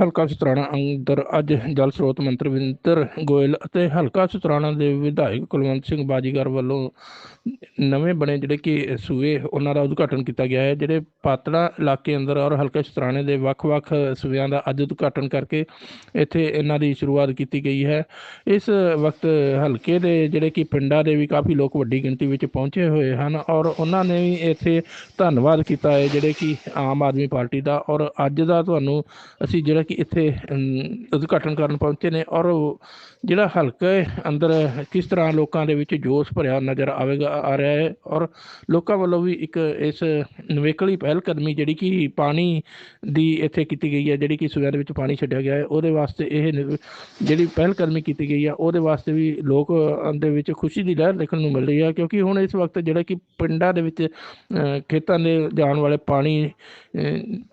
ਹਲਕਾ ਸਤਰਾਣਾ ਅੰਦਰ ਅੱਜ ਜਲ ਸਰੋਤ ਮੰਤਰੀ ਵਿੰਦਰ ਗੋਇਲ ਅਤੇ ਹਲਕਾ ਸਤਰਾਣਾ ਦੇ ਵਿਧਾਇਕ ਕੁਲਵੰਤ ਸਿੰਘ ਬਾਜੀਗਰ ਵੱਲੋਂ ਨਵੇਂ ਬਣੇ ਜਿਹੜੇ ਕਿ ਸੂਏ, ਉਹਨਾਂ ਦਾ ਉਦਘਾਟਨ ਕੀਤਾ ਗਿਆ ਹੈ, ਜਿਹੜੇ ਪਾਤੜਾ ਇਲਾਕੇ ਅੰਦਰ ਔਰ ਹਲਕਾ ਸਤਰਾਣੇ ਦੇ ਵੱਖ-ਵੱਖ ਸੂਬਿਆਂ ਦਾ ਅੱਜ ਉਦਘਾਟਨ ਕਰਕੇ ਇੱਥੇ ਇਹਨਾਂ ਦੀ ਸ਼ੁਰੂਆਤ ਕੀਤੀ ਗਈ ਹੈ। ਇਸ ਵਕਤ ਹਲਕੇ ਦੇ ਜਿਹੜੇ ਕਿ ਪਿੰਡਾਂ ਦੇ ਵੀ ਕਾਫੀ ਲੋਕ ਵੱਡੀ ਗਿਣਤੀ ਵਿੱਚ ਪਹੁੰਚੇ ਹੋਏ ਹਨ ਔਰ ਉਹਨਾਂ ਨੇ ਵੀ ਇੱਥੇ ਧੰਨਵਾਦ ਕੀਤਾ ਹੈ ਜਿਹੜੇ ਕਿ ਆਮ ਆਦਮੀ ਪਾਰਟੀ ਦਾ ਔਰ ਅੱਜ ਦਾ ਤੁਹਾਨੂੰ ਅਸੀਂ ਜਿਹੜਾ ਕਿ ਇੱਥੇ ਉਦਘਾਟਨ ਕਰਨ ਪਹੁੰਚੇ ਨੇ ਔਰ ਉਹ ਜਿਹੜਾ ਹਲਕੇ ਅੰਦਰ ਕਿਸ ਤਰ੍ਹਾਂ ਲੋਕਾਂ ਦੇ ਵਿੱਚ ਜੋਸ਼ ਭਰਿਆ ਨਜ਼ਰ ਆਵੇਗਾ, ਆ ਰਿਹਾ ਹੈ ਔਰ ਲੋਕਾਂ ਵੱਲੋਂ ਵੀ ਇੱਕ ਇਸ ਨਵੇਕਲੀ ਪਹਿਲ ਕਦਮੀ ਜਿਹੜੀ ਕਿ ਪਾਣੀ ਦੀ ਇੱਥੇ ਕੀਤੀ ਗਈ ਹੈ, ਜਿਹੜੀ ਕਿ ਸੂਬਿਆਂ ਦੇ ਵਿੱਚ ਪਾਣੀ ਛੱਡਿਆ ਗਿਆ ਹੈ, ਉਹਦੇ ਵਾਸਤੇ ਇਹ ਨਿਵ- ਜਿਹੜੀ ਪਹਿਲ ਕਦਮੀ ਕੀਤੀ ਗਈ ਹੈ, ਉਹਦੇ ਵਾਸਤੇ ਵੀ ਲੋਕ ਦੇ ਵਿੱਚ ਖੁਸ਼ੀ ਦੀ ਲਹਿਰ ਦੇਖਣ ਨੂੰ ਮਿਲ ਰਹੀ ਹੈ, ਕਿਉਂਕਿ ਹੁਣ ਇਸ ਵਕਤ ਜਿਹੜਾ ਕਿ ਪਿੰਡਾਂ ਦੇ ਵਿੱਚ ਖੇਤਾਂ ਦੇ ਜਾਣ ਵਾਲੇ ਪਾਣੀ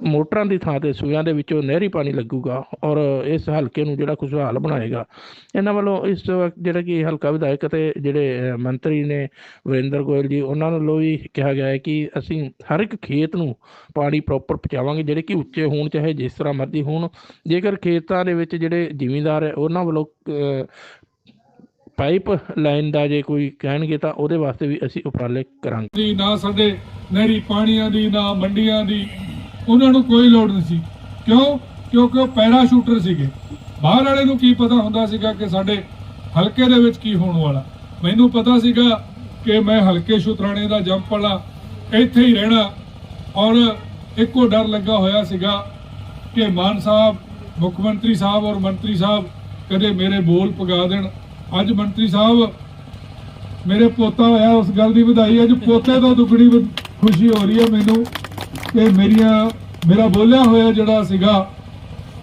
ਮੋਟਰਾਂ ਦੀ ਥਾਂ ਤੇ ਸੂਬਿਆਂ ਦੇ ਵਿੱਚੋਂ ਨਹਿਰੀ ਪਾਣੀ ਲੱਗੂਗਾ ਔਰ ਇਸ ਹਲਕੇ ਨੂੰ ਜਿਹੜਾ ਖੁਸ਼ਹਾਲ ਬਣਾਏਗਾ। ਇਹਨਾਂ ਵੱਲੋਂ ਇਸ ਜਿਹੜਾ ਕਿ ਹਲਕਾ ਵਿਧਾਇਕ ਅਤੇ ਜਿਹੜੇ ਮੰਤਰੀ ਨੇ ਵਰਿੰਦਰ ਗੋਇਲ ਜੀ, ਉਹਨਾਂ ਵੱਲੋਂ ਵੀ ਕਿਹਾ ਗਿਆ ਹੈ ਕਿ ਅਸੀਂ ਹਰ ਇੱਕ ਖੇਤ ਨੂੰ ਪਾਣੀ ਪ੍ਰੋਪਰ ਪਹੁੰਚਾਵਾਂਗੇ, ਜਿਹੜੇ ਕਿ ਉੱਚੇ ਹੋਣ, ਚਾਹੇ ਜਿਸ ਤਰ੍ਹਾਂ ਮਰਜ਼ੀ ਹੋਣ। ਜੇਕਰ ਖੇਤਾਂ ਦੇ ਵਿੱਚ ਜਿਹੜੇ ਜ਼ਿਮੀਂਦਾਰ ਹੈ, ਉਹਨਾਂ ਵੱਲੋਂ ਪਾਈਪ ਲਾਈਨ ਦਾ ਜੇ ਕੋਈ ਕਹਿਣਗੇ ਤਾਂ ਉਹਦੇ ਵਾਸਤੇ ਵੀ ਅਸੀਂ ਉਪਰਾਲੇ ਕਰਾਂਗੇ। ਦੀ ਨਾ ਸਾਡੇ ਨਹਿਰੀ ਪਾਣੀਆਂ ਦੀ, ਨਾ ਮੰਡੀਆਂ ਦੀ, ਉਹਨਾਂ ਨੂੰ ਕੋਈ ਲੋੜ ਨਹੀਂ ਸੀ। ਕਿਉਂ? ਕਿਉਂਕਿ ਉਹ ਪੈਰਾ ਸ਼ੂਟਰ ਸੀਗੇ। ਬਾਹਰ ਵਾਲੇ ਨੂੰ ਕੀ ਪਤਾ ਹੁੰਦਾ ਸੀਗਾ ਕਿ ਸਾਡੇ ਹਲਕੇ ਦੇ ਵਿੱਚ ਕੀ ਹੋਣ ਵਾਲਾ। ਮੈਨੂੰ ਪਤਾ ਸੀਗਾ ਕਿ ਮੈਂ ਹਲਕੇ ਸ਼ੂਤਰਾਣੇ ਦਾ ਜੰਪ ਵਾਲਾ ਇੱਥੇ ਹੀ ਰਹਿਣਾ। ਔਰ ਇੱਕੋ ਡਰ ਲੱਗਾ ਹੋਇਆ ਸੀਗਾ ਕਿ ਮਾਨ ਸਾਹਿਬ, ਮੁੱਖ ਮੰਤਰੀ ਸਾਹਿਬ ਔਰ ਮੰਤਰੀ ਸਾਹਿਬ ਕਦੇ ਮੇਰੇ ਬੋਲ ਪਗਾ ਦੇਣ। ਅੱਜ ਮੰਤਰੀ ਸਾਹਿਬ, ਮੇਰੇ ਪੋਤਾ ਹੋਇਆ, ਉਸ ਗੱਲ ਦੀ ਵਧਾਈ। ਅੱਜ ਪੋਤੇ ਤੋਂ ਦੁੱਗਣੀ ਖੁਸ਼ੀ ਹੋ ਰਹੀ ਹੈ ਮੈਨੂੰ ਕਿ ਮੇਰੀਆਂ, ਮੇਰਾ ਬੋਲਿਆ ਹੋਇਆ ਜਿਹੜਾ ਸੀਗਾ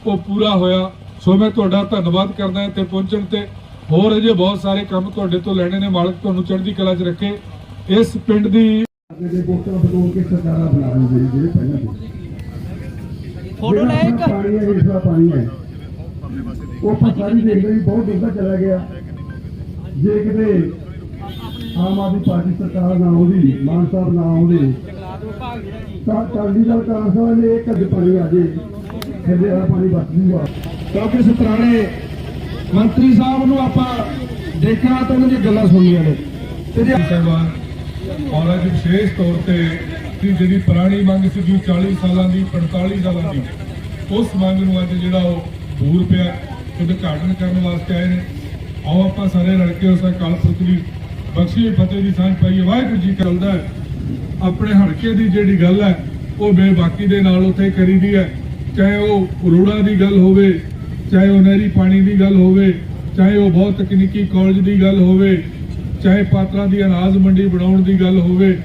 ਉਹ ਪੂਰਾ ਹੋਇਆ। ਸੋ ਮੈਂ ਤੁਹਾਡਾ ਧੰਨਵਾਦ ਕਰਦਾ ਇੱਥੇ ਪਹੁੰਚਣ ਤੇ। ਹੋਰ ਅਜੇ ਬਹੁਤ ਸਾਰੇ ਕੰਮ ਤੁਹਾਡੇ ਤੋਂ ਲੈਣੇ ਨੇ ਮਾਲਕ ਤੁਹਾਨੂੰ ਚੜ੍ਹਦੀ ਕਲਾ 'ਚ ਰੱਖੇ। ਇਸ ਪਿੰਡ ਦੀ ਜਿਹੜੇ ਵੋਟਾਂ ਬਦਲ ਕੇ ਸਰਕਾਰਾਂ ਬਣਾਉਣਗੇ ਜਿਹੜੇ ਪਹਿਲਾਂ ਦੇ ਫੋਟੋ ਲੈ ਇੱਕ। ਪਾਣੀ ਹੈ ਇਸ ਦਾ ਪਾਣੀ ਹੈ ਉਹ ਆਪਾਂ ਸਾਰੀ ਦੇਖਦੇ ਵੀ ਬਹੁਤ ਡੂੰਘਾ ਚਲਾ ਗਿਆ। ਜੇ ਕਿਤੇ ਆਮ ਆਦਮੀ ਪਾਰਟੀ ਸਰਕਾਰ ਨਾ ਆਉਂਦੀ ਮਾਨ ਸਾਹਿਬ ਨਾ ਆਉਂਦੇ ਤਾਂ ਅਕਾਲੀ ਦਲ ਕਾਂਗਰਸ ਨੇ ਇੱਕ ਅੱਜ ਪਾਣੀ ਆ ਜੇ। ਥੱਲੇ ਵਾਲਾ ਪਾਣੀ ਬਚ ਜੂਗਾ। ਕਿਉਂਕਿ ਸਤਰਾਣੇ ਮੰਤਰੀ ਸਾਹਿਬ ਨੂੰ ਆਪਾਂ ਦੇਖਿਆ ਤਾਂ ਉਹਨਾਂ ਦੀਆਂ ਗੱਲਾਂ ਸੁਣੀਆਂ ਨੇ। ਤੇ ਜੇ ਸਾਹਿਬਾਨ ਔਰ ਅੱਜ ਵਿਸ਼ੇਸ਼ ਤੌਰ ਤੇ ਕਿ ਜਿਹੜੀ ਪੁਰਾਣੀ ਮੰਗ ਸੀ 40 ਸਾਲਾਂ ਦੀ 45 ਸਾਲਾਂ ਦੀ, ਉਸ ਮੰਗ ਨੂੰ ਅੱਜ ਜਿਹੜਾ ਉਹ ਦੂਰ ਪਿਆ, ਉਦਘਾਟਨ ਕਰਨ ਵਾਸਤੇ ਆਏ ਨੇ। ਆਓ ਆਪਾਂ ਸਾਰੇ ਰਲ ਕੇ ਉਸ ਅਕਾਲ ਪੁਰਖ ਦੀ ਬਖਸ਼ੀ ਫਤਿਹ ਦੀ ਸਾਂਝ ਪਾਈਏ। ਵਾਹਿਗੁਰੂ ਜੀ ਕਾ ਚੱਲਦਾ ਆਪਣੇ ਹਲਕੇ ਦੀ ਜਿਹੜੀ ਗੱਲ ਹੈ, ਉਹ ਬੇਬਾਕੀ ਦੇ ਨਾਲ ਉੱਥੇ ਕਰੀਦੀ ਹੈ। ਚਾਹੇ ਉਹ ਰੋੜਾ ਦੀ ਗੱਲ ਹੋਵੇ, ਚਾਹੇ ਉਹ ਨਹਿਰੀ ਪਾਣੀ ਦੀ ਗੱਲ ਹੋਵੇ, ਚਾਹੇ ਉਹ ਬਹੁਤ ਤਕਨੀਕੀ ਕਾਲਜ ਦੀ ਗੱਲ ਹੋਵੇ, ਚਾਹੇ ਪਾਤਰਾਂ ਦੀ ਅਨਾਜ ਮੰਡੀ ਬਣਾਉਣ ਦੀ ਗੱਲ ਹੋਵੇ,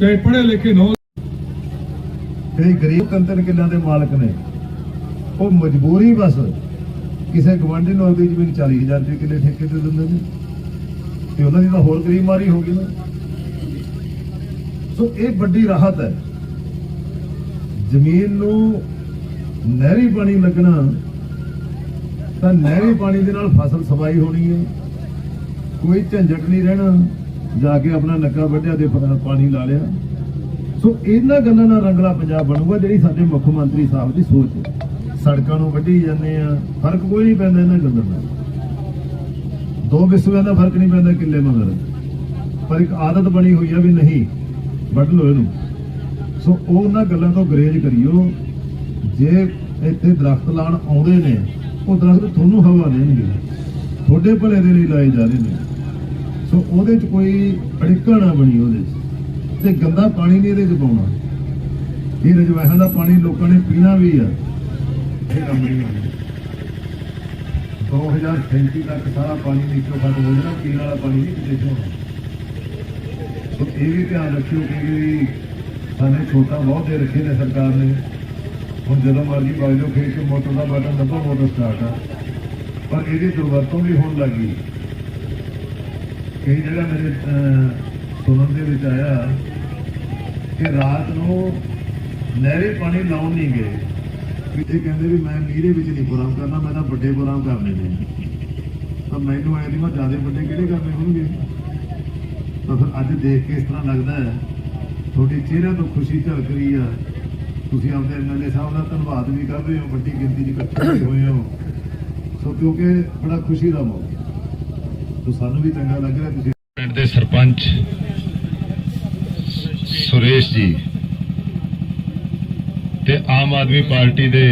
ਚਾਹੇ ਪੜ੍ਹੇ ਲਿਖੇ ਨੌ ਜਿਹੜੇ ਗਰੀਬ ਕੰਤਨ ਕਿੱਲਿਆਂ ਦੇ ਮਾਲਕ ਨੇ। ਉਹ ਮਜਬੂਰੀ ਬਸ। ਕਿਸੇ ਗਵਾਂਢੀ ਨੂੰ ਆਪਣੀ ਜ਼ਮੀਨ 40000 ਰੁਪਏ ਕਿੱਲੇ ਠੇਕੇ ਤੇ ਦਿੰਦੇ ਨੇ। ਤੇ ਉਹਨਾਂ ਦੀ ਤਾਂ ਹੋਰ ਗਰੀਬ ਮਾਰੀ ਹੋ ਗਈ ਨਾ। ਸੋ ਇਹ ਵੱਡੀ ਰਾਹਤ ਹੈ। ਜ਼ਮੀਨ ਨੂੰ ਨਹਿਰੀ ਪਾਣੀ ਲੱਗਣਾ, ਤਾਂ ਨਹਿਰੀ ਪਾਣੀ ਦੇ ਨਾਲ ਫਸਲ ਸਫ਼ਾਈ ਹੋਣੀ ਹੈ। ਕੋਈ ਝੰਜਟ ਨਹੀਂ ਰਹਿਣਾ, ਜਾ ਕੇ ਆਪਣਾ ਨੱਕਾ ਵੱਢਿਆ ਤੇ ਪਾਣੀ ਲਾ ਲਿਆ। ਸੋ ਇਹਨਾਂ ਗੱਲਾਂ ਨਾਲ ਰੰਗਲਾ ਪੰਜਾਬ ਬਣੂਗਾ, ਜਿਹੜੀ ਸਾਡੇ ਮੁੱਖ ਮੰਤਰੀ ਸਾਹਿਬ ਦੀ ਸੋਚ ਹੈ। ਸੜਕਾਂ ਨੂੰ ਵੱਢੀ ਜਾਂਦੇ ਆ, ਫ਼ਰਕ ਕੋਈ ਨਹੀਂ ਪੈਂਦਾ ਇਹਨਾਂ ਗੱਲਾਂ ਦਾ ਦੋ ਵਿਸਵਿਆਂ ਦਾ ਫ਼ਰਕ ਨਹੀਂ ਪੈਂਦਾ ਕਿੱਲੇ ਮਗਰ। ਪਰ ਇੱਕ ਆਦਤ ਬਣੀ ਹੋਈ ਆ ਵੀ ਨਹੀਂ, ਵੱਢ ਲਓ ਇਹਨੂੰ। ਸੋ ਉਹਨਾਂ ਗੱਲਾਂ ਤੋਂ ਗਰੇਜ ਕਰਿਓ। ਜੇ ਇੱਥੇ ਦਰਖਤ ਲਾਣ ਆਉਂਦੇ ਨੇ, ਉਹ ਦਰਖਤ ਤੁਹਾਨੂੰ ਹਵਾ ਦੇਣਗੇ। ਤੁਹਾਡੇ ਭਲੇ ਦੇ ਲਈ ਲਾਏ ਜਾ ਰਹੇ ਨੇ। ਸੋ ਉਹਦੇ 'ਚ ਕੋਈ ਅੜਿੱਕਾ ਨਾ ਬਣੀ ਉਹਦੇ 'ਚ। ਤੇ ਗੰਦਾ ਪਾਣੀ ਨਹੀਂ ਇਹਦੇ 'ਚ ਪਾਉਣਾ। ਇਹ ਰਜਵਾਹਾਂ ਦਾ ਪਾਣੀ ਲੋਕਾਂ ਨੇ ਪੀਣਾ ਵੀ ਆ। ਇਹ ਕੰਮ ਨਹੀਂ ਹੋਣਾ। 2037 ਤੱਕ ਸਾਰਾ ਪਾਣੀ ਨੀਚੋਂ ਖਤਮ ਹੋ ਜਾਣਾ, ਪੀਣ ਵਾਲਾ ਪਾਣੀ ਨਹੀਂ ਕਿਤੇ ਹੋਣਾ ਸੋ ਇਹ ਵੀ ਧਿਆਨ ਰੱਖਿਓ ਕਿ ਵੀ ਛੋਟਾ ਬਹੁਤ ਦੇ ਰੱਖੇ ਨੇ ਸਰਕਾਰ ਨੇ। ਹੁਣ ਜਦੋਂ ਮਰਜ਼ੀ ਵਗ ਜਾਓ ਖੇਤ ਮੋਟਰ ਦਾ ਬਟਨ ਦੱਬੋ, ਮੋਟਰ ਸਟਾਰਟ ਆ। ਪਰ ਇਹਦੀ ਦੁਰਵਰਤੋਂ ਵੀ ਹੋਣ ਲੱਗੀ। ਕਈ ਜਗ੍ਹਾ ਮੇਰੇ ਸੁਣਨ ਦੇ ਵਿੱਚ ਆਇਆ ਕਿ ਰਾਤ ਨੂੰ ਨਹਿਰੇ ਪਾਣੀ ਲਾਉਣ ਨਹੀਂ ਗਏ। ਵੀ ਕਹਿੰਦੇ ਵੀ ਮੈਂ ਮੀਂਹ ਵਿੱਚ ਨਹੀਂ ਪ੍ਰੋਗਰਾਮ ਕਰਨਾ, ਮੈਂ ਤਾਂ ਵੱਡੇ ਪ੍ਰੋਗਰਾਮ ਕਰਨੇ ਨੇ। ਤਾਂ ਮੈਨੂੰ ਐ ਨਹੀਂ ਮੈਂ ਜ਼ਿਆਦਾ ਵੱਡੇ ਕਿਹੜੇ ਕਰਨੇ ਹੋਣਗੇ? ਤਾਂ ਫਿਰ ਅੱਜ ਦੇਖ ਕੇ ਇਸ ਤਰ੍ਹਾਂ ਲੱਗਦਾ ਹੈ, ਤੁਹਾਡੇ ਚਿਹਰਿਆਂ ਤੋਂ ਖੁਸ਼ੀ ਝਲਕ ਰਹੀ ਆ। ਤੁਸੀਂ ਆਪਣੇ ਐਮਐਲਏ ਸਾਹਿਬ ਦਾ ਧੰਨਵਾਦ ਵੀ ਕਰ ਰਹੇ ਹੋ, ਵੱਡੀ ਗਿਣਤੀ 'ਚ ਇਕੱਠੇ ਹੋਏ ਹੋ। ਸੋ ਕਿਉਂਕਿ ਬੜਾ ਖੁਸ਼ੀ ਦਾ ਮੌਕਾ ਸੋ ਸਾਨੂੰ ਵੀ ਚੰਗਾ ਲੱਗ ਰਿਹਾ ਤੁਸੀਂ ਪਿੰਡ ਦੇ ਸਰਪੰਚ ਸੁਰੇਸ਼ ਜੀ ਤੇ ਆਮ ਆਦਮੀ ਪਾਰਟੀ ਦੇ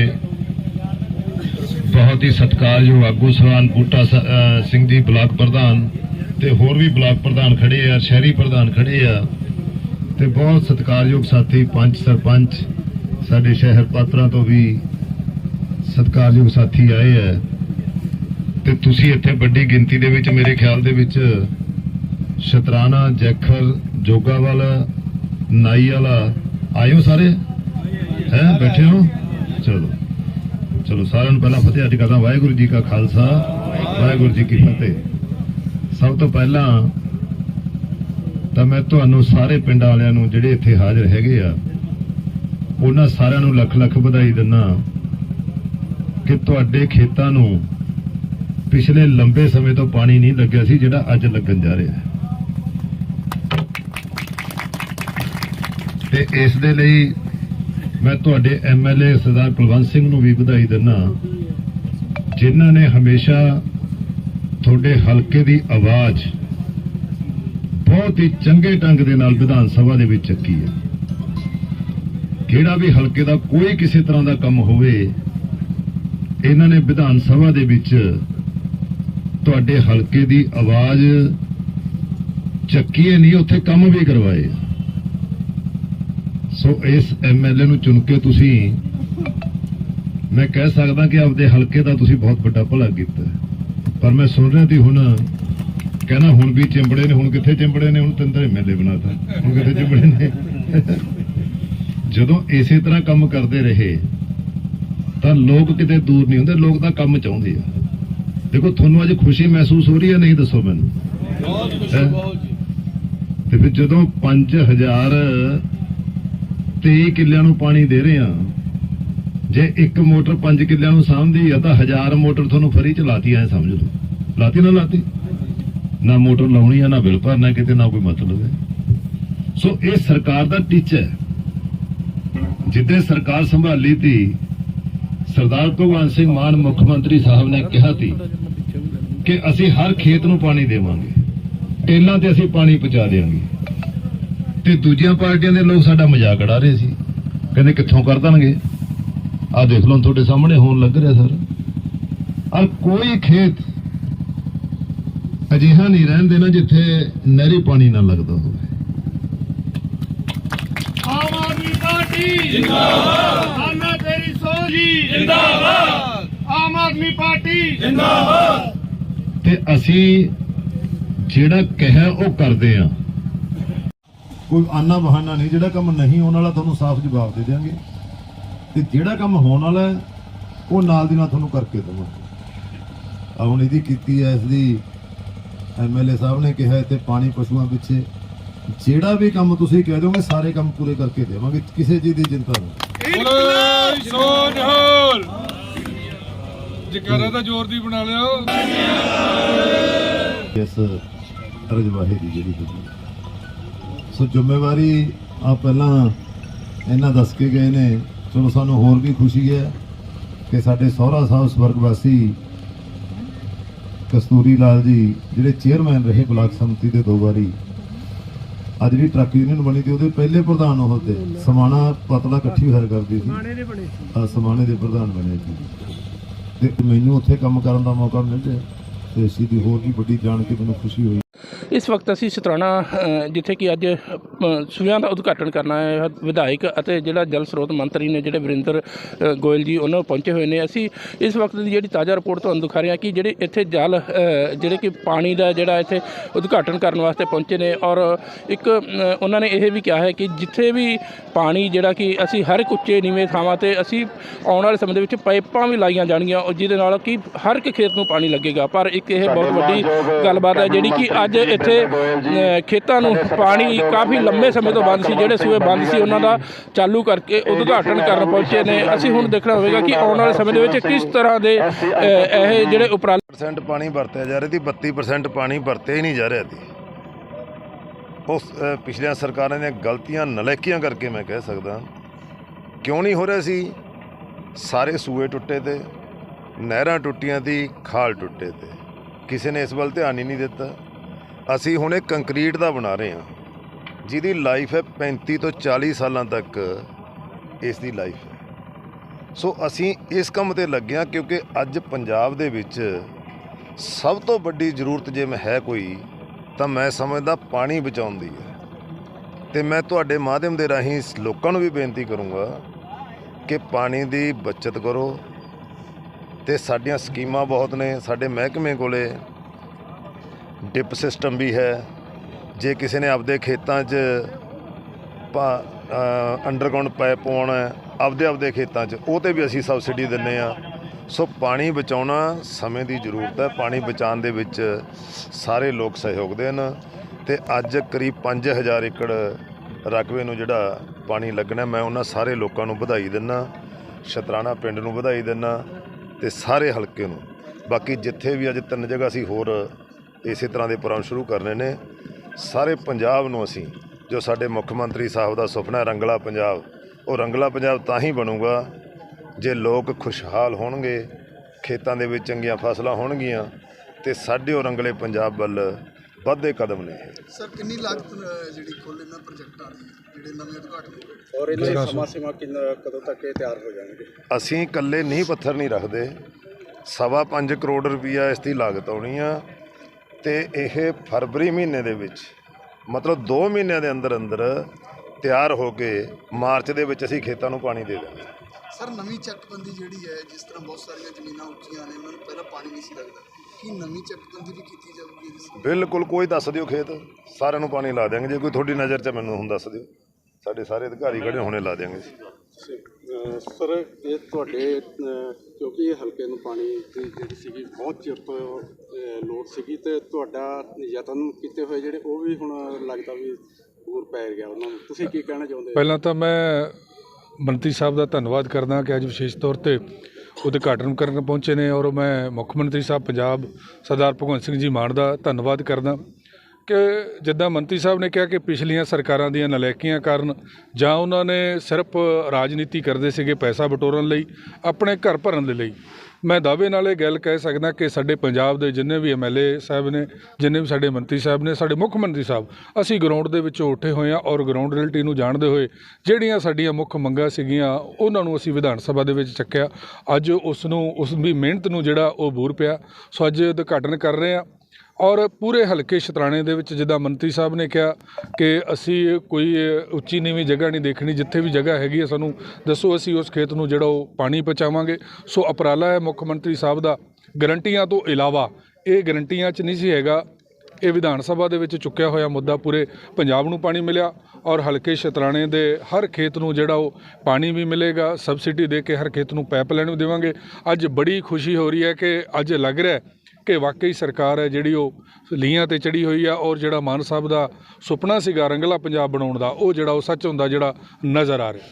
ਬਹੁਤ ਹੀ ਸਤਿਕਾਰਯੋਗ ਆਗੂ ਸਵਾਨ ਬੂਟਾ ਸਿੰਘ ਜੀ, ਬਲਾਕ ਪ੍ਰਧਾਨ ਤੇ ਹੋਰ ਵੀ ਬਲਾਕ ਪ੍ਰਧਾਨ ਖੜੇ ਆ, ਸ਼ਹਿਰੀ ਪ੍ਰਧਾਨ ਖੜੇ ਆ ਤੇ ਬਹੁਤ ਸਤਿਕਾਰਯੋਗ ਸਾਥੀ, ਪੰਚ ਸਰਪੰਚ ਸਾਡੇ ਸ਼ਹਿਰ ਪਾਤਰਾਂ ਤੋਂ ਵੀ ਸਤਿਕਾਰਯੋਗ ਸਾਥੀ ਆਏ ਆ ਤੇ ਤੁਸੀਂ ਇੱਥੇ ਵੱਡੀ ਗਿਣਤੀ ਦੇ ਵਿੱਚ ਮੇਰੇ ਖਿਆਲ ਦੇ ਵਿੱਚ ਸ਼ਤਰਾਣਾ ਜੈਖਰ ਜੋਗਾ ਵਾਲਾ ਨਾਈ ਵਾਲਾ ਆਇਓ ਸਾਰੇ? ਹੈ, ਬੈਠੇ ਹੋ? ਚਲੋ ਚਲੋ, ਸਾਰਿਆਂ ਨੂੰ ਪਹਿਲਾਂ ਫਤਿਹ ਅੱਜ ਕਰਦਾ, ਵਾਹਿਗੁਰੂ ਜੀ ਕਾ ਖਾਲਸਾ, ਵਾਹਿਗੁਰੂ ਜੀ ਕੀ ਫਤਿਹ। ਸਭ ਤੋਂ ਪਹਿਲਾਂ ਤਾਂ ਮੈਂ ਤੁਹਾਨੂੰ ਸਾਰੇ ਪਿੰਡਾਂ ਵਾਲਿਆਂ ਨੂੰ ਜਿਹੜੇ ਇੱਥੇ ਹਾਜ਼ਰ ਹੈਗੇ ਆ ਉਹਨਾਂ ਸਾਰਿਆਂ ਨੂੰ ਲੱਖ ਲੱਖ ਵਧਾਈ ਦਿੰਦਾ ਕਿ ਤੁਹਾਡੇ ਖੇਤਾਂ ਨੂੰ ਪਿਛਲੇ ਲੰਬੇ ਸਮੇਂ ਤੋਂ ਪਾਣੀ ਨਹੀਂ ਲੱਗਿਆ ਸੀ, ਜਿਹੜਾ ਅੱਜ ਲੱਗਣ ਜਾ ਰਿਹਾ ਹੈ। ਤੇ ਇਸ ਦੇ ਲਈ ਮੈਂ ਤੁਹਾਡੇ ਐਮਐਲਏ ਸਰਦਾਰ ਕੁਲਵੰਤ ਸਿੰਘ ਨੂੰ ਵੀ ਵਧਾਈ ਦਿੰਦਾ ਜਿਨ੍ਹਾਂ ਨੇ ਹਮੇਸ਼ਾ ਤੁਹਾਡੇ ਹਲਕੇ ਦੀ ਆਵਾਜ਼ ਬਹੁਤ ਹੀ ਚੰਗੇ ਢੰਗ ਦੇ ਨਾਲ ਵਿਧਾਨ ਸਭਾ ਦੇ ਵਿੱਚ ਚੱਕੀ ਹੈ। ਕਿਹੜਾ ਵੀ ਹਲਕੇ ਦਾ ਕੋਈ ਕਿਸੇ ਤਰ੍ਹਾਂ ਦਾ ਕੰਮ ਹੋਵੇ, ਇਹਨਾਂ ਨੇ ਵਿਧਾਨ ਸਭਾ ਦੇ ਵਿੱਚ ਤੁਹਾਡੇ ਹਲਕੇ ਦੀ ਆਵਾਜ਼ ਚੱਕੀ ਹੈ, ਨਹੀਂ, ਉੱਥੇ ਕੰਮ ਵੀ ਕਰਵਾਏ। ਸੋ ਇਸ ਐਮਐਲਏ ਨੂੰ ਚੁਣ ਕੇ ਤੁਸੀਂ, ਮੈਂ ਕਹਿ ਸਕਦਾ ਕਿ ਆਪਦੇ ਹਲਕੇ ਦਾ ਤੁਸੀਂ ਬਹੁਤ ਵੱਡਾ ਭਲਾ ਕੀਤਾ। ਪਰ ਮੈਂ ਸੁਣ ਰਿਹਾ ਸੀ ਹੁਣ, ਕਹਿੰਦਾ ਹੁਣ ਵੀ ਚਿੰਬੜੇ ਨੇ, ਹੁਣ ਕਿੱਥੇ ਚਿੰਬੜੇ ਨੇ? ਹੁਣ ਤਿੰਨ ਤੰਦਰ ਐਮਐਲਏ ਬਣਾਤਾ। ਹੁਣ ਕਿੱਥੇ ਚਿੰਬੜੇ ਨੇ? ਜਦੋਂ ਇਸੇ ਤਰ੍ਹਾਂ ਕੰਮ ਕਰਦੇ ਰਹੇ ਤਾਂ ਲੋਕ ਕਿਤੇ ਦੂਰ ਨਹੀਂ ਹੁੰਦੇ ਲੋਕ ਤਾਂ ਕੰਮ ਚਾਹੁੰਦੇ ਆ। ਦੇਖੋ ਤੁਹਾਨੂੰ ਅੱਜ ਖੁਸ਼ੀ ਮਹਿਸੂਸ ਹੋ ਰਹੀ ਹੈ ਨਹੀਂ ਦੱਸੋ ਮੈਨੂੰ? ਹੈਂ? ਤੇ ਫਿਰ ਜਦੋਂ 5000 23 ਕਿੱਲਿਆਂ ਨੂੰ ਪਾਣੀ ਦੇ ਰਹੇ ਆ ਜੇ ਇੱਕ ਮੋਟਰ 5 ਕਿੱਲਿਆਂ ਨੂੰ ਸਾਂਭਦੀ ਆ ਤਾਂ 1000 ਮੋਟਰ ਤੁਹਾਨੂੰ ਫਰੀ ਚ ਲਾਤੀ ਐ ਸਮਝ ਲਓ। ਲਾਤੀ ਨਾ ਲਾਤੀ? ਨਾ ਮੋਟਰ ਲਾਉਣੀ ਆ ਨਾ ਬਿੱਲ ਭਰਨਾ ਕਿਤੇ ਨਾ ਕੋਈ ਮਤਲਬ ਹੈ। ਸੋ ਇਹ ਸਰਕਾਰ ਦਾ ਟੀਚਾ ਹੈ। ਜਿੱਦੇ ਸਰਕਾਰ ਸੰਭਾਲੀ ਤੀ, ਸਰਦਾਰ ਭਗਵੰਤ ਸਿੰਘ ਮਾਨ ਮੁੱਖ ਮੰਤਰੀ ਸਾਹਿਬ ਨੇ ਕਿਹਾ ਸੀ ਕਿ ਅਸੀਂ ਹਰ ਖੇਤ ਨੂੰ ਪਾਣੀ ਦੇਵਾਂਗੇ। ਟੇਲਾਂ ਤੇ ਅਸੀਂ ਪਾਣੀ ਪਹੁੰਚਾ ਦੇਵਾਂਗੇ ਤੇ ਦੂਜੀਆਂ ਪਾਰਟੀਆਂ ਦੇ ਲੋਕ ਸਾਡਾ ਮਜ਼ਾਕ ਉਡਾ ਰਹੇ ਸੀ। ਕਹਿੰਦੇ ਕਿੱਥੋਂ ਕਰ ਦੇਣਗੇ? ਆਹ ਦੇਖ ਲਓ ਤੁਹਾਡੇ ਸਾਹਮਣੇ ਹੋਣ ਲੱਗ ਰਿਹਾ ਸਰ। ਔਰ ਕੋਈ ਖੇਤ ਅਜਿਹਾ ਨਹੀਂ ਰਹਿਣ ਦੇਣਾ ਜਿੱਥੇ ਨਹਿਰੀ ਪਾਣੀ ਨਾ ਲੱਗਦਾ ਹੋਵੇ ਆਮ ਆਦਮੀ ਪਾਰਟੀ ਜਿੰਦਾਬਾਦ। ਆਨਾ ਤੇਰੀ ਸੋਚ ਜੀ। ਜਿੰਦਾਬਾਦ। ਆਮ ਆਦਮੀ ਪਾਰਟੀ। ਤੇ ਅਸੀਂ ਜਿਹੜਾ ਕਿਹਾ ਉਹ ਕਰਦੇ ਆ। ਕੋਈ ਆਨਾ ਬਹਾਨਾ ਨਹੀਂ ਜਿਹੜਾ ਕੰਮ ਨਹੀਂ ਹੋਣ ਵਾਲਾ ਤੁਹਾਨੂੰ ਸਾਫ਼ ਜਵਾਬ ਦੇ ਦਿਆਂਗੇ। ਤੇ ਜਿਹੜਾ ਕੰਮ ਹੋਣ ਵਾਲਾ ਉਹ ਨਾਲ ਦੀ ਨਾਲ ਤੁਹਾਨੂੰ ਕਰਕੇ ਦੇਵਾਂਗੇ। ਹੁਣ ਇਹਦੀ ਕੀਤੀ ਐ ਇਸ ਦੀ ਐਮਐਲਏ ਸਾਹਿਬ ਨੇ ਕਿਹਾ ਤੇ ਪਾਣੀ ਪਸ਼ੂਆਂ ਪਿੱਛੇ ਜਿਹੜਾ ਵੀ ਕੰਮ ਤੁਸੀਂ ਕਹਿ ਦੋਗੇ ਸਾਰੇ ਕੰਮ ਪੂਰੇ ਕਰਕੇ ਦੇਵਾਂਗੇ ਕਿਸੇ ਚੀਜ਼ ਦੀ ਚਿੰਤਾ ਨਹੀਂ। ਬੋਲੇ ਸੋਨਹਲ। ਜਕਾਰਾ ਤਾਂ ਜ਼ੋਰ ਦੀ ਬਣਾ ਲਿਓ। ਇਸ ਰਜਵਾਹੇ ਦੀ ਜਿਹੜੀ ਹੈਗੀ ਸੋ ਜ਼ਿੰਮੇਵਾਰੀ ਆ ਪਹਿਲਾਂ ਇਹਨਾਂ ਦੱਸ ਕੇ ਗਏ ਨੇ। ਚਲੋ ਸਾਨੂੰ ਹੋਰ ਵੀ ਖੁਸ਼ੀ ਹੈ ਕਿ ਸਾਡੇ ਸਹੁਰਾ ਸਾਹਿਬ ਸਵਰਗਵਾਸੀ ਕਸਤੂਰੀ ਲਾਲ ਜੀ ਜਿਹੜੇ ਚੇਅਰਮੈਨ ਰਹੇ ਬਲਾਕ ਸੰਮਤੀ ਦੇ ਦੋ ਵਾਰੀ ਅੱਜ ਵੀ ਟਰੱਕ ਯੂਨੀਅਨ ਬਣੀ ਤੇ ਉਹਦੇ ਪਹਿਲੇ ਪ੍ਰਧਾਨ ਉਹ ਤੇ। ਸਮਾਣਾ ਪਤਲਾ ਇਕੱਠੀ ਹੋਇਆ ਕਰਦੀ ਸੀ। ਸਮਾਣੇ ਦੇ ਬਣੇ ਸੀ। ਸਮਾਣੇ ਦੇ ਪ੍ਰਧਾਨ ਬਣੇ ਸੀ। ਤੇ ਮੈਨੂੰ ਉੱਥੇ ਕੰਮ ਕਰਨ ਦਾ ਮੌਕਾ ਮਿਲ ਤੇ ਇਸ ਦੀ ਹੋਰ ਵੀ ਵੱਡੀ ਜਾਣ ਕੇ ਮੈਨੂੰ ਖੁਸ਼ੀ ਹੋਈ। ਇਸ ਵਕਤ ਅਸੀਂ ਸਤਰਾਣਾ ਜਿੱਥੇ ਕਿ ਅੱਜ ਅ, ਸੂਬਿਆਂ ਦਾ ਉਦਘਾਟਨ ਕਰਨਾ ਹੈ ਵਿਧਾਇਕ ਅਤੇ ਜਿਹੜਾ ਜਲ ਸਰੋਤ ਮੰਤਰੀ ਨੇ ਜਿਹੜੇ ਵਰਿੰਦਰ ਗੋਇਲ ਜੀ ਉਹਨਾਂ ਪਹੁੰਚੇ ਹੋਏ ਨੇ। ਅਸੀਂ ਇਸ ਵਕਤ ਦੀ ਜਿਹੜੀ ਤਾਜ਼ਾ ਰਿਪੋਰਟ ਤੁਹਾਨੂੰ ਦਿਖਾ ਰਹੇ ਹਾਂ ਕਿ ਜਿਹੜੇ ਇੱਥੇ ਜਲ ਜਿਹੜੇ ਕਿ ਪਾਣੀ ਦਾ ਜਿਹੜਾ ਇੱਥੇ ਉਦਘਾਟਨ ਕਰਨ ਵਾਸਤੇ ਪਹੁੰਚੇ ਨੇ ਔਰ ਇੱਕ ਉਹਨਾਂ ਨੇ ਇਹ ਵੀ ਕਿਹਾ ਹੈ ਕਿ ਜਿੱਥੇ ਵੀ ਪਾਣੀ ਜਿਹੜਾ ਕਿ ਅਸੀਂ ਹਰ ਇੱਕ ਉੱਚੇ ਨੀਵੇਂ ਥਾਵਾਂ ਤੇ ਅਸੀਂ ਆਉਣ ਵਾਲੇ ਸਮੇਂ ਦੇ ਵਿੱਚ ਪਾਈਪਾਂ ਵੀ ਲਾਈਆਂ ਜਾਣਗੀਆਂ ਜਿਹਦੇ ਨਾਲ ਕਿ ਹਰ ਇੱਕ ਖੇਤ ਨੂੰ ਪਾਣੀ ਲੱਗੇਗਾ। ਪਰ ਇੱਕ ਇਹ ਬਹੁਤ ਵੱਡੀ ਗੱਲਬਾਤ ਹੈ ਜਿਹੜੀ ਕਿ ਅੱਜ ਇੱਥੇ ਖੇਤਾਂ ਨੂੰ ਪਾਣੀ ਕਾਫੀ ਲੰਬੇ ਸਮੇਂ ਤੋਂ ਬੰਦ ਸੀ ਜਿਹੜੇ ਸੂਏ ਬੰਦ ਸੀ ਉਹਨਾਂ ਦਾ ਚਾਲੂ ਕਰਕੇ ਉਦਘਾਟਨ ਕਰਨ ਪਹੁੰਚੇ ਨੇ। ਅਸੀਂ ਹੁਣ ਦੇਖਣਾ ਹੋਵੇਗਾ ਕਿ ਆਉਣ ਵਾਲੇ ਸਮੇਂ ਦੇ ਵਿੱਚ ਕਿਸ ਤਰ੍ਹਾਂ ਦੇ ਇਹ ਜਿਹੜੇ ਉਪਰਾਲੇ ਪਰਸੈਂਟ ਪਾਣੀ ਵਰਤਿਆ ਜਾ ਰਿਹਾ ਸੀ 32% ਪਾਣੀ ਵਰਤਿਆ ਹੀ ਨਹੀਂ ਜਾ ਰਿਹਾ ਸੀ। ਉਸ ਪਿਛਲੀਆਂ ਸਰਕਾਰਾਂ ਦੀਆਂ ਗਲਤੀਆਂ ਨਲਾਇਕੀਆਂ ਕਰਕੇ ਮੈਂ ਕਹਿ ਸਕਦਾ। ਕਿਉਂ ਨਹੀਂ ਹੋ ਰਿਹਾ ਸੀ? ਸਾਰੇ ਸੂਏ ਟੁੱਟੇ ਤੇ ਨਹਿਰਾਂ ਟੁੱਟੀਆਂ ਦੀ ਖਾਲ ਟੁੱਟੇ ਤੇ। ਕਿਸੇ ਨੇ ਇਸ ਵੱਲ ਧਿਆਨ ਹੀ ਨਹੀਂ ਦਿੱਤਾ। ਅਸੀਂ ਹੁਣ ਇਹ ਕੰਕਰੀਟ ਦਾ ਬਣਾ ਰਹੇ ਹਾਂ। ਜਿਹਦੀ ਲਾਈਫ ਹੈ 35 ਤੋਂ 40 ਸਾਲਾਂ ਤੱਕ ਇਸ ਦੀ ਲਾਈਫ ਹੈ। ਸੋ ਅਸੀਂ ਇਸ ਕੰਮ ਤੇ ਲੱਗੇ ਹਾਂ ਕਿਉਂਕਿ ਅੱਜ ਪੰਜਾਬ ਦੇ ਵਿੱਚ ਸਭ ਤੋਂ ਵੱਡੀ ਜ਼ਰੂਰਤ ਜੇ ਮੈਂ ਹੈ ਕੋਈ, ਤਾਂ ਮੈਂ ਸਮਝਦਾ ਪਾਣੀ ਬਚਾਉਣ ਦੀ ਹੈ। ਤੇ ਮੈਂ ਤੁਹਾਡੇ ਮਾਧਿਅਮ ਦੇ ਰਾਹੀਂ ਲੋਕਾਂ ਨੂੰ ਵੀ ਬੇਨਤੀ ਕਰੂੰਗਾ ਕਿ ਪਾਣੀ ਦੀ ਬਚਤ ਕਰੋ। ਤੇ ਸਾਡੀਆਂ ਸਕੀਮਾਂ ਬਹੁਤ ਨੇ, ਸਾਡੇ ਮਹਿਕਮੇ ਕੋਲੇ ਡਿਪ ਸਿਸਟਮ ਵੀ ਹੈ। ਜੇ ਕਿਸੇ ਨੇ ਆਪਦੇ ਖੇਤਾਂ 'ਚ ਅੰਡਰਗਰਾਉਂਡ ਪਾਈਪ ਪਾਉਣਾ ਆਪਦੇ ਆਪਦੇ ਖੇਤਾਂ 'ਚ, ਉਹ ਤੇ ਵੀ ਅਸੀਂ ਸਬਸਿਡੀ ਦਿੰਨੇ ਆ ਸੋ ਪਾਣੀ ਬਚਾਉਣਾ ਸਮੇਂ ਦੀ ਜ਼ਰੂਰਤ ਹੈ। ਪਾਣੀ ਬਚਾਉਣ ਦੇ ਵਿੱਚ ਸਾਰੇ ਲੋਕ ਸਹਿਯੋਗ ਦੇਣ ਤੇ ਅੱਜ ਕਰੀਬ 5000 ਏਕੜ ਰਕਬੇ ਨੂੰ ਜਿਹੜਾ ਪਾਣੀ ਲੱਗਣਾ, ਮੈਂ ਉਹਨਾਂ ਸਾਰੇ ਲੋਕਾਂ ਨੂੰ ਵਧਾਈ ਦਿੰਨਾ ਸ਼ਤਰਾਣਾ ਪਿੰਡ ਨੂੰ ਵਧਾਈ ਦਿੰਨਾ ਤੇ ਸਾਰੇ ਹਲਕੇ ਨੂੰ। ਬਾਕੀ ਜਿੱਥੇ ਵੀ ਅੱਜ ਤਿੰਨ ਜਗ੍ਹਾ ਅਸੀਂ ਹੋਰ ਇਸੇ ਤਰ੍ਹਾਂ ਦੇ ਪ੍ਰੋਗਰਾਮ ਸ਼ੁਰੂ ਕਰਨੇ ਨੇ। ਸਾਰੇ ਪੰਜਾਬ ਨੂੰ ਅਸੀਂ ਜੋ ਸਾਡੇ ਮੁੱਖ ਮੰਤਰੀ ਸਾਹਿਬ ਦਾ ਸੁਪਨਾ ਹੈ ਰੰਗਲਾ ਪੰਜਾਬ ਉਹ ਰੰਗਲਾ ਪੰਜਾਬ ਤਾਂ ਹੀ ਬਣੂਗਾ ਜੇ ਲੋਕ ਖੁਸ਼ਹਾਲ ਹੋਣਗੇ ਖੇਤਾਂ ਦੇ ਵਿੱਚ ਚੰਗੀਆਂ ਫਸਲਾਂ ਹੋਣਗੀਆਂ ਤੇ ਸਾਡੇ ਉਹ ਰੰਗਲੇ ਪੰਜਾਬ ਵੱਲ ਵੱਧੇ ਕਦਮ ਨੇ ਇਹ। ਸਰ ਕਿੰਨੀ ਲਾਗਤ ਜਿਹੜੀ ਕੁੱਲ ਇਹਨਾਂ ਪ੍ਰੋਜੈਕਟਾਂ ਦੀ ਜਿਹੜੇ ਨਵੇਂ ਉਦਘਾਟਨ ਹੋਏ? ਔਰ ਇਹਦੀ ਸਮਾਂ ਸੀਮਾ ਕਿੰਨਾ ਕਦੋਂ ਤੱਕ ਇਹ ਤਿਆਰ ਹੋ ਜਾਣਗੇ? ਅਸੀਂ ਇਕੱਲੇ ਨੀਂਹ ਪੱਥਰ ਨਹੀਂ ਰੱਖਦੇ। ਸਵਾ ਪੰਜ ਕਰੋੜ ਰੁਪਈਆ ਇਸ ਦੀ ਲਾਗਤ ਆਉਣੀ ਆ। ਤੇ ਇਹ ਫਰਵਰੀ ਮਹੀਨੇ ਦੇ ਵਿੱਚ ਮਤਲਬ 2 ਮਹੀਨਿਆਂ ਦੇ ਅੰਦਰ ਅੰਦਰ ਤਿਆਰ ਹੋ ਕੇ ਮਾਰਚ ਦੇ ਵਿੱਚ ਅਸੀਂ ਖੇਤਾਂ ਨੂੰ ਪਾਣੀ ਦੇ ਦੇਵਾਂਗੇ ਸਰ ਨਵੀਂ ਚੱਕਬੰਦੀ ਜਿਹੜੀ ਹੈ ਜਿਸ ਤਰ੍ਹਾਂ ਬਹੁਤ ਸਾਰੀਆਂ ਜ਼ਮੀਨਾਂ ਉੱਚੀਆਂ ਨੇ ਉਹਨਾਂ ਨੂੰ ਪਹਿਲਾਂ ਪਾਣੀ ਨਹੀਂ ਸੀ ਲੱਗਦਾ। ਕੀ ਨਵੀਂ ਚੱਕਬੰਦੀ ਵੀ ਕੀਤੀ ਜਾਊਗੀ? ਬਿਲਕੁਲ ਕੋਈ ਦੱਸ ਦਿਓ ਖੇਤ ਸਾਰਿਆਂ ਨੂੰ ਪਾਣੀ ਲਾ ਦਿਆਂਗੇ। ਜੇ ਕੋਈ ਤੁਹਾਡੀ ਨਜ਼ਰ 'ਚ ਮੈਨੂੰ ਹੁਣ ਦੱਸ ਦਿਓ। ਸਾਡੇ ਸਾਰੇ ਅਧਿਕਾਰੀ ਖੜੇ ਹੁਣੇ ਲਾ ਅਹ ਸਰ, ਇਹ ਤੁਹਾਡੇ ਕਿਉਂਕਿ ਹਲਕੇ ਨੂੰ ਪਾਣੀ ਦੀ ਜਿਹੜੀ ਸੀਗੀ, ਬਹੁਤ ਚਿਰ ਤੋਂ ਲੋੜ ਸੀਗੀ ਤੇ ਤੁਹਾਡਾ ਯਤਨ ਕੀਤੇ ਹੋਏ ਜਿਹੜੇ ਉਹ ਵੀ ਹੁਣ ਲੱਗਦਾ ਵੀ ਦੂਰ ਪੈ ਗਿਆ ਉਹਨਾਂ ਨੂੰ। ਤੁਸੀਂ ਕੀ ਕਹਿਣਾ ਚਾਹੁੰਦੇ ਪਹਿਲਾਂ ਤਾਂ ਮੈਂ ਮੰਤਰੀ ਸਾਹਿਬ ਦਾ ਧੰਨਵਾਦ ਕਰਦਾ ਕਿ ਅੱਜ ਵਿਸ਼ੇਸ਼ ਤੌਰ ਤੇ ਉਦਘਾਟਨ ਕਰਨ ਪਹੁੰਚੇ ਨੇ ਔਰ ਮੈਂ ਮੁੱਖ ਮੰਤਰੀ ਸਾਹਿਬ ਪੰਜਾਬ ਸਰਦਾਰ ਭਗਵੰਤ ਸਿੰਘ ਜੀ ਮਾਨ ਦਾ ਧੰਨਵਾਦ ਕਰਦਾ। ਕਿ ਜਿੱਦਾਂ ਮੰਤਰੀ ਸਾਹਿਬ ਨੇ ਕਿਹਾ ਕਿ ਪਿਛਲੀਆਂ ਸਰਕਾਰਾਂ ਦੀਆਂ ਨਲਾਇਕੀਆਂ ਕਾਰਨ ਜਾਂ ਉਹਨਾਂ ਨੇ ਸਿਰਫ ਰਾਜਨੀਤੀ ਕਰਦੇ ਸੀਗੇ ਪੈਸਾ ਬਟੋਰਨ ਲਈ, ਆਪਣੇ ਘਰ ਭਰਨ ਦੇ ਲਈ। ਮੈਂ ਦਾਅਵੇ ਨਾਲ ਇਹ ਗੱਲ ਕਹਿ ਸਕਦਾ ਕਿ ਸਾਡੇ ਪੰਜਾਬ ਦੇ ਜਿੰਨੇ ਵੀ ਐਮਐਲਏ ਸਾਹਿਬ ਨੇ, ਜਿੰਨੇ ਵੀ ਸਾਡੇ ਮੰਤਰੀ ਸਾਹਿਬ ਨੇ, ਸਾਡੇ ਮੁੱਖ ਮੰਤਰੀ ਸਾਹਿਬ, ਅਸੀਂ ਗਰਾਊਂਡ ਦੇ ਵਿੱਚੋਂ ਉੱਠੇ ਹੋਏ ਹਾਂ ਔਰ ਗਰਾਊਂਡ ਰਿਐਲਿਟੀ ਨੂੰ ਜਾਣਦੇ ਹੋਏ ਜਿਹੜੀਆਂ ਸਾਡੀਆਂ ਮੁੱਖ ਮੰਗਾਂ ਸੀਗੀਆਂ, ਉਹਨਾਂ ਨੂੰ ਅਸੀਂ ਵਿਧਾਨ ਸਭਾ ਦੇ ਵਿੱਚ ਚੱਕਿਆ। ਅੱਜ ਉਸ ਨੂੰ, ਉਸ ਦੀ ਮਿਹਨਤ ਨੂੰ ਜਿਹੜਾ ਉਹ ਬੂਰ ਪਿਆ। ਸੋ ਅੱਜ ਉਦਘਾਟਨ ਕਰ ਰਹੇ ਹਾਂ। ਔਰ ਪੂਰੇ ਹਲਕੇ ਸ਼ਤਰਾਣੇ ਦੇ ਵਿੱਚ ਜਿੱਦਾਂ ਮੰਤਰੀ ਸਾਹਿਬ ਨੇ ਕਿਹਾ ਕਿ ਅਸੀਂ ਕੋਈ ਉੱਚੀ ਨੀਵੀਂ ਜਗ੍ਹਾ ਨਹੀਂ ਦੇਖਣੀ, ਜਿੱਥੇ ਵੀ ਜਗ੍ਹਾ ਹੈਗੀ ਹੈ ਸਾਨੂੰ, ਦੱਸੋ ਅਸੀਂ ਉਸ ਖੇਤ ਨੂੰ ਜਿਹੜਾ ਉਹ ਪਾਣੀ ਪਹੁੰਚਾਵਾਂਗੇ। ਸੋ ਅਪਰਾਲਾ ਹੈ ਮੁੱਖ ਮੰਤਰੀ ਸਾਹਿਬ ਦਾ। ਗਰੰਟੀਆਂ ਤੋਂ ਇਲਾਵਾ ਇਹ ਗਰੰਟੀਆਂ 'ਚ ਨਹੀਂ ਸੀ ਹੈਗਾ, ਇਹ ਵਿਧਾਨ ਸਭਾ ਦੇ ਵਿੱਚ ਚੁੱਕਿਆ ਹੋਇਆ ਮੁੱਦਾ ਪੂਰੇ ਪੰਜਾਬ ਨੂੰ ਪਾਣੀ ਮਿਲਿਆ ਔਰ ਹਲਕੇ ਸ਼ਤਰਾਣੇ ਦੇ ਹਰ ਖੇਤ ਨੂੰ ਜਿਹੜਾ ਉਹ ਪਾਣੀ ਵੀ ਮਿਲੇਗਾ, ਸਬਸਿਡੀ ਦੇ ਕੇ ਹਰ ਖੇਤ ਨੂੰ ਪਾਈਪਲਾਈਨ ਵੀ ਦੇਵਾਂਗੇ। ਅੱਜ ਬੜੀ ਖੁਸ਼ੀ ਹੋ ਰਹੀ ਹੈ ਕਿ ਅੱਜ ਲੱਗ ਰਿਹਾ ਕਿ ਵਾਕਈ ਸਰਕਾਰ ਹੈ ਜਿਹੜੀ ਉਹ ਲੀਹਾਂ ਤੇ ਚੜੀ ਹੋਈ ਆ ਔਰ ਜਿਹੜਾ ਮਾਨ ਸਾਹਿਬ ਦਾ ਸੁਪਨਾ ਸੀਗਾ ਰੰਗਲਾ ਪੰਜਾਬ ਬਣਾਉਣ ਦਾ, ਉਹ ਜਿਹੜਾ ਉਹ ਸੱਚ ਹੁੰਦਾ ਜਿਹੜਾ ਨਜ਼ਰ ਆ ਰਿਹਾ।